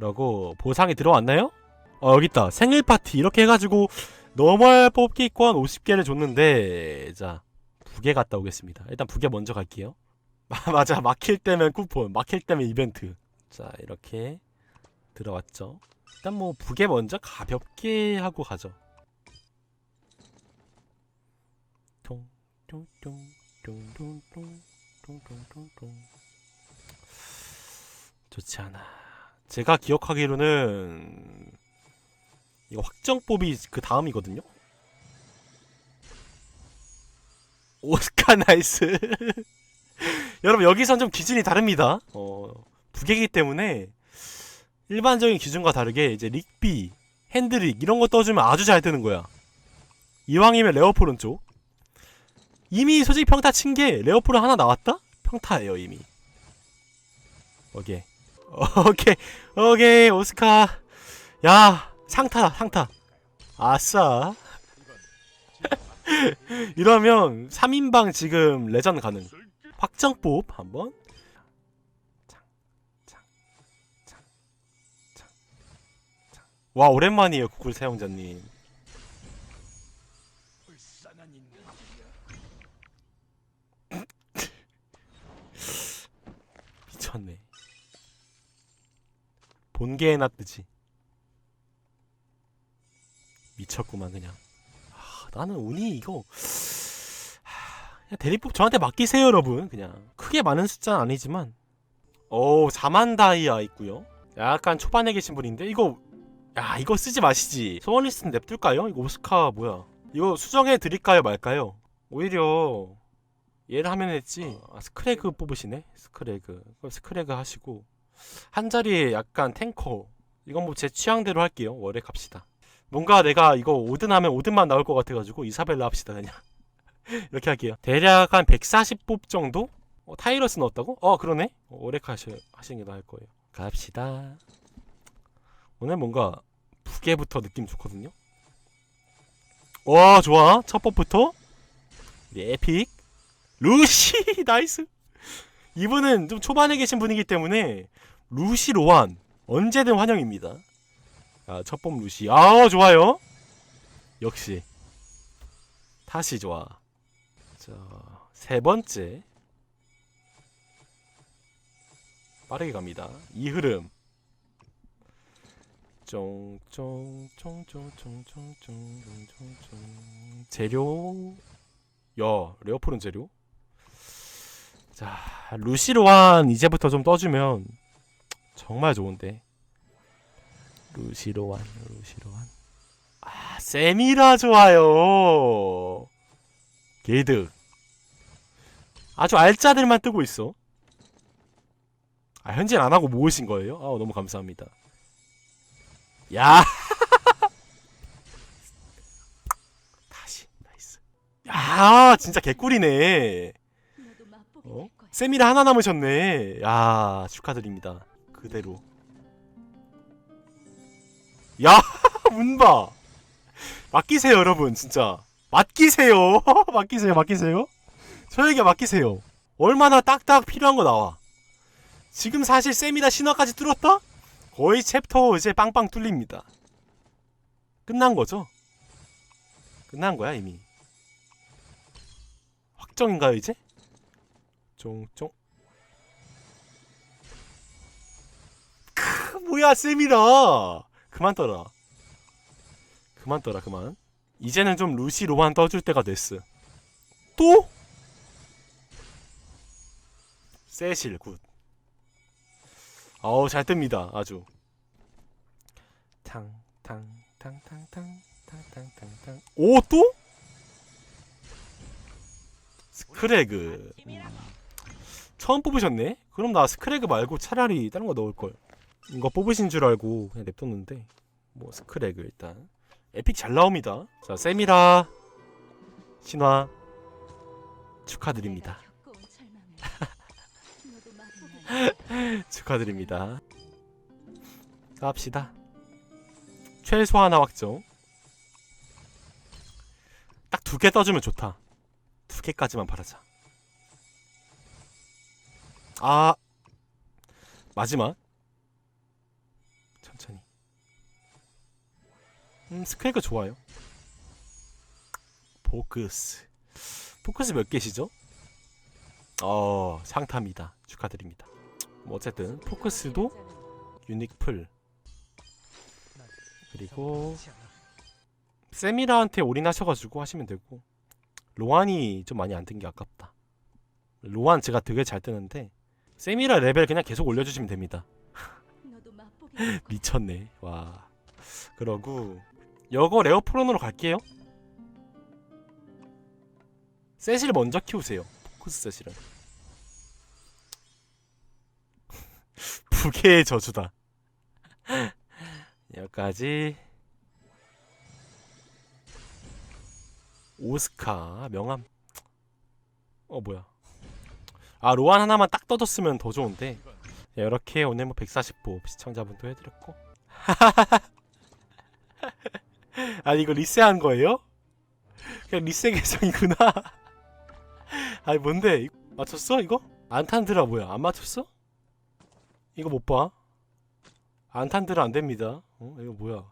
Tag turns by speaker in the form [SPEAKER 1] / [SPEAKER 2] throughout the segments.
[SPEAKER 1] 라고 보상이 들어왔나요? 아, 어 여기있다. 생일파티. 이렇게 해가지고 노멀 뽑기권 50개를 줬는데 자 북에 갔다 오겠습니다. 일단 북에 먼저 갈게요. 맞아. 막힐 때면 쿠폰 막힐 때면 이벤트. 자 이렇게 들어왔죠. 일단 뭐 북에 먼저 가볍게 하고 가죠. 좋지 않아. 제가 기억하기로는 이거 확정법이 그 다음이거든요. 오스카 나이스. 여러분 여기선 좀 기준이 다릅니다. 어, 두 개이기 때문에 일반적인 기준과 다르게 이제 릭비, 핸드릭 이런 거 떠주면 아주 잘 뜨는 거야. 이왕이면 레어폴은 쪽. 이미 솔직히 평타 친 게 레어폴은 하나 나왔다? 평타예요 이미. 오케이. 오케이 오케이 오스카. 야 상타다 상타. 아싸. 이러면 3인방 지금 레전 가능. 확정법 한번. 와 오랜만이에요 구글 사용자님. 미쳤네 본게에 놨듯이. 미쳤구만 그냥. 아, 나는 운이 이거 하, 그냥 대리법 저한테 맡기세요 여러분. 그냥. 크게 많은 숫자는 아니지만. 오 4만 다이아 있고요. 약간 초반에 계신 분인데 이거 야 이거 쓰지 마시지. 소원 리스트는 냅둘까요? 이거 오스카 뭐야? 이거 수정해 드릴까요 말까요? 오히려 얘를 하면 했지. 아, 스크래그 뽑으시네? 스크래그. 스크래그 하시고 한 자리에 약간 탱커. 이건 뭐 제 취향대로 할게요. 월에 갑시다. 뭔가 내가 이거 5든 하면 5등만 나올 것 같아가지고 이사벨라 합시다 그냥. 이렇게 할게요. 대략 한 140뽑 정도? 어, 타이러스 넣었다고? 어 그러네. 어, 하시, 하시는 게 나을 거예요. 갑시다. 오늘 뭔가 부계부터 느낌 좋거든요? 와 좋아. 첫 법부터? 네, 에픽. 루시! 나이스! 이분은 좀 초반에 계신 분이기 때문에 루시 로한 언제든 환영입니다. 아, 첫번 루시. 아, 좋아요. 역시 다시 좋아. 자, 세 번째. 빠르게 갑니다. 이 흐름. 쫑쫑쫑쫑쫑쫑쫑쫑쫑 재료 야 레어폴은 재료 자 루시로한 이제부터 좀 떠주면 정말 좋은데. 루시로한 루시로한 아 세미라 좋아요. 게이드 아주 알짜들만 뜨고 있어. 아 현질 안 하고 모으신 거예요? 아 너무 감사합니다. 야! 다시 나이스. 야 진짜 개꿀이네. 어? 세미라 하나 남으셨네. 야 축하드립니다. 그대로. 야 문봐. 맡기세요 여러분 진짜. 맡기세요. 맡기세요 맡기세요. 저에게 맡기세요. 얼마나 딱딱 필요한 거 나와. 지금 사실 세미라 신화까지 뚫었다? 거의 챕터 이제 빵빵 뚫립니다. 끝난 거죠? 끝난 거야 이미. 확정인가요 이제? 쫑쫑 뭐야 쌤이라 그만 떠라 그만 떠라 그만 이제는 좀 루시 로만 떠줄 때가 됐어 또? 세실 굿 어우 잘 뜹니다 아주 탕탕탕탕탕탕탕탕탕 오 또? 스크래그 음. 처음 뽑으셨네? 그럼 나 스크래그 말고 차라리 다른 거 넣을 걸. 이거 뽑으신 줄 알고 그냥 냅뒀는데 뭐 스크래그 일단 에픽 잘 나옵니다. 자 세미라 신화 축하드립니다. 축하드립니다. 갑시다. 최소 하나 확정. 딱 두 개 떠주면 좋다. 두 개까지만 바라자. 아 마지막 음, 스크래그 좋아요. 포크스. 포크스 몇 개시죠? 어, 상탐이다. 축하드립니다. 뭐 어쨌든 포크스도 유닉 풀. 그리고 세미라한테 올인하셔가지고 하시면 되고 로안이 좀 많이 안 뜬 게 아깝다. 로안 제가 되게 잘 뜨는데 세미라 레벨 그냥 계속 올려주시면 됩니다. 미쳤네. 와. 그러고 여거 레어프론으로 갈게요. 세실 먼저 키우세요. 포크스 세실은. 부계의 저주다. 여기까지. 오스카 명함. 어 뭐야? 아 로안 하나만 딱 떠줬으면 더 좋은데. 자, 이렇게 오늘 뭐 140부 시청자분도 해드렸고. 아니 이거 리세한 거예요? 그냥 리세 계정이구나. 아니 뭔데? 이- 맞췄어 이거? 안 탄드라 뭐야? 안 맞췄어? 이거 못 봐. 안 탄드라 안 됩니다. 어? 이거 뭐야?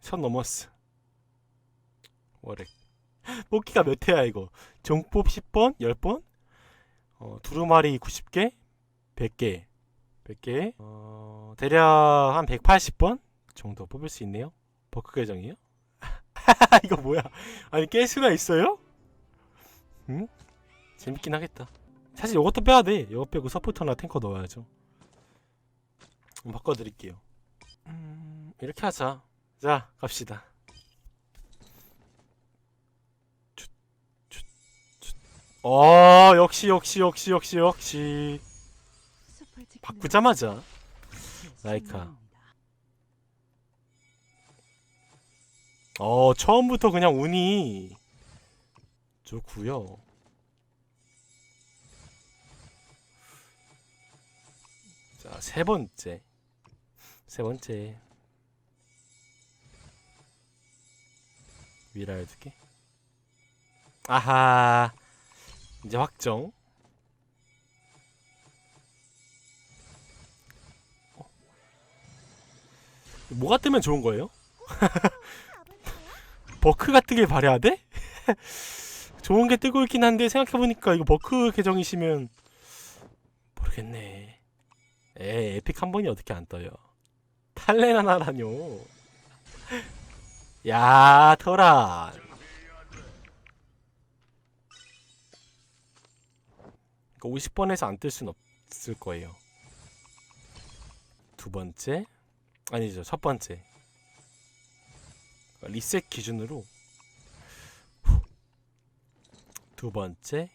[SPEAKER 1] 선 넘었어. 월액. 뽑기가 몇 회야 이거? 종법 10번? 10번? 어, 두루마리 90개? 100개. 100개. 어, 대략 한 180번 정도 뽑을 수 있네요. 버크 계정이요? 이거 뭐야? 아니 깰 수가 있어요? 응? 재밌긴 하겠다. 사실 이것도 빼야 돼. 이거 빼고 서포터나 탱커 넣어야죠. 음, 바꿔드릴게요. 음, 이렇게 하자. 자, 갑시다. 쯧. 어, 역시 역시 역시 역시 역시. 바꾸자마자
[SPEAKER 2] 제
[SPEAKER 1] 라이카. 어 처음부터 그냥 운이 좋구요. 자 세 번째 세 번째 미라를 두 개. 아하 이제 확정. 어. 뭐가 뜨면 좋은 거예요? 버크가 뜨길 바래야 돼? 좋은 게 뜨고 있긴 한데 생각해보니까 이거 버크 계정이시면 모르겠네. 에 에픽 한 번이 어떻게 안 떠요? 탈렌 하나라뇨. 야 터란. 그러니까 50번에서 안 뜰 순 없을 거예요. 두 번째 아니죠 첫 번째 리셋 기준으로 후. 두 번째.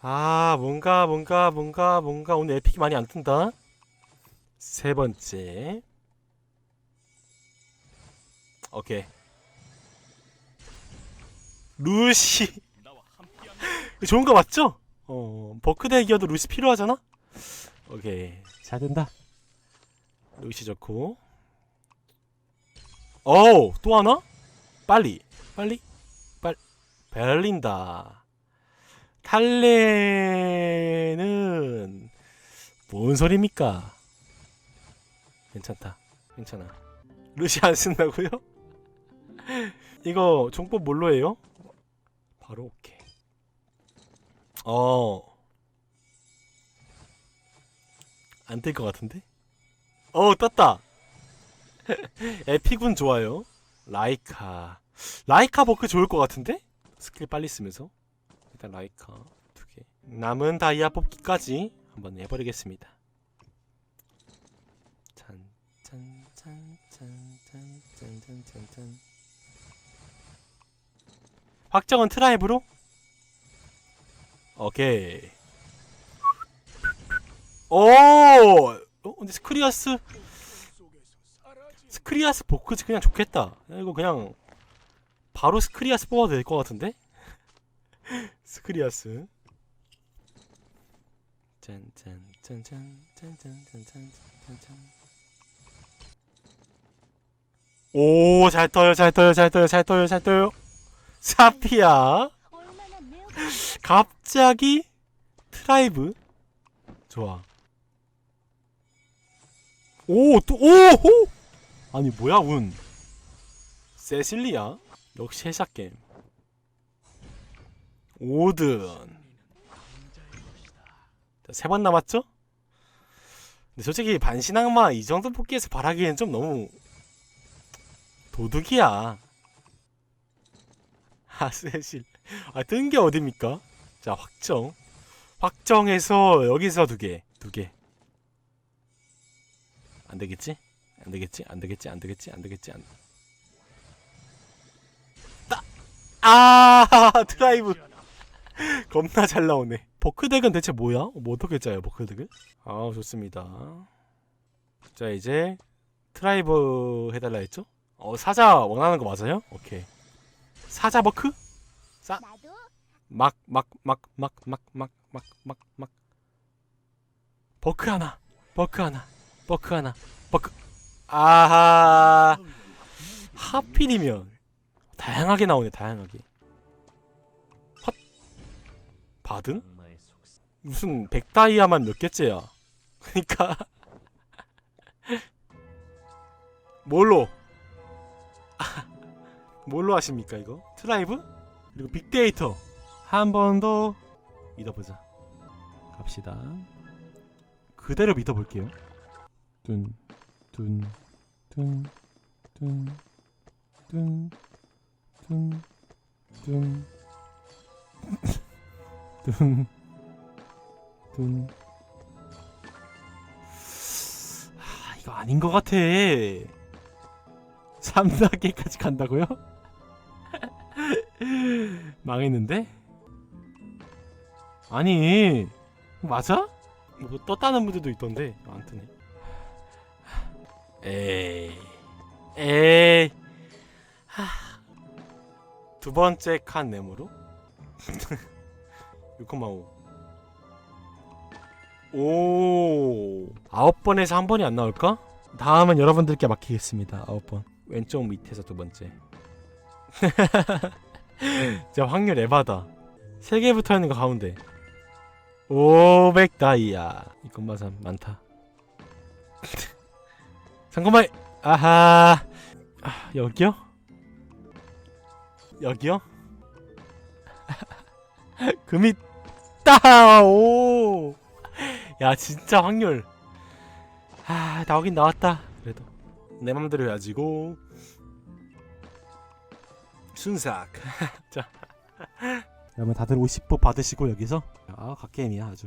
[SPEAKER 1] 아 뭔가 뭔가 뭔가 뭔가 오늘 에픽이 많이 안 뜬다. 세 번째. 오케이. 루시. 좋은 거 맞죠? 어 버크 덱이어도 루시 필요하잖아? 오케이. 잘 된다. 루시 좋고 어우 또 하나? 빨리 빨리 빨 베를린다 탈레는 뭔 소리입니까? 괜찮다 괜찮아 루시 안 쓴다고요? 이거 종법 뭘로 해요? 바로 오케이 어안뜰것 같은데? 어 떴다 에픽은 좋아요. 라이카. 라이카 버크 좋을 것 같은데? 스킬 빨리 쓰면서. 일단 라이카 두 개. 남은 다이아 뽑기까지 한번 해버리겠습니다. 짠, 짠, 짠, 짠, 짠, 짠, 짠, 짠, 짠. 확정은 트라이브로? 오케이. 오! 어, 근데 스크리아스 스크리아스 보크즈 그냥 좋겠다. 야, 이거 그냥 바로 스크리아스 뽑아도 될 것 같은데? 스크리아스. 짠짠짠짠짠짠짠짠짠짠. 오, 잘 떠요, 잘 떠요, 잘 떠요, 잘 떠요, 잘 떠요.
[SPEAKER 2] 매우
[SPEAKER 1] 갑자기 트라이브. 좋아. 오 또 오 호 아니 뭐야 운. 세실리아 역시 해샷 게임. 5등 세번 남았죠? 근데 솔직히 반신악마 이 정도 뽑기에서 바라기엔 좀 너무 도둑이야. 아 세실. 아 뜬 게 어딥니까? 자 확정. 확정해서 여기서 두 개 두 개. 안 되겠지? 안 되겠지? 안 되겠지? 안 되겠지? 안 되겠지? 안. 따! 아 드라이브 겁나 잘 나오네. 버크덱은 대체 뭐야? 뭐 어떻게 짜요 버크덱을? 아 좋습니다. 자 이제 트라이브 해달라 했죠? 어 사자 원하는 거 맞아요? 오케이. 사자 버크?
[SPEAKER 2] 나도
[SPEAKER 1] 막막 막 막 막 막 막 막 막 버크 하나 버크 하나 버크 하나 버크 아하. 하필이면 다양하게 나오네 다양하게. 헛. 받은? 무슨 백다이아만 몇 개째야? 그니까. 뭘로? 아, 뭘로 하십니까 이거? 트라이브? 그리고 빅데이터. 한 번 더 믿어보자. 갑시다. 그대로 믿어볼게요. 뚠, 뚠, 뚠, 뚠, 뚠, 뚠, 뚠, 뚠, 뚠. 아, 이거 아닌 것 같아. 3단계까지 간다고요? 망했는데? 아니, 맞아? 뭐 떴다는 분들도 있던데 안 뜨네. 에이, 에이, 하. 두 번째 칸 네모로 6,5. 오, 아홉 번에서 한 번이 안 나올까? 다음은 여러분들께 맡기겠습니다. 아홉 번. 왼쪽 밑에서 두 번째. 진짜 확률 에바다. 세 개 붙어 있는 거 가운데. 500 다이아. 이것만 산 많다. 잠깐만. 아하. 아, 여기요? 여기요? 금이 따. 오. 야, 진짜 확률. 아, 나오긴 나왔다. 그래도 내 맘대로 해야지고. 순삭. 자. 여러분 다들 50보 받으시고 여기서 아, 갓게임이야 아주.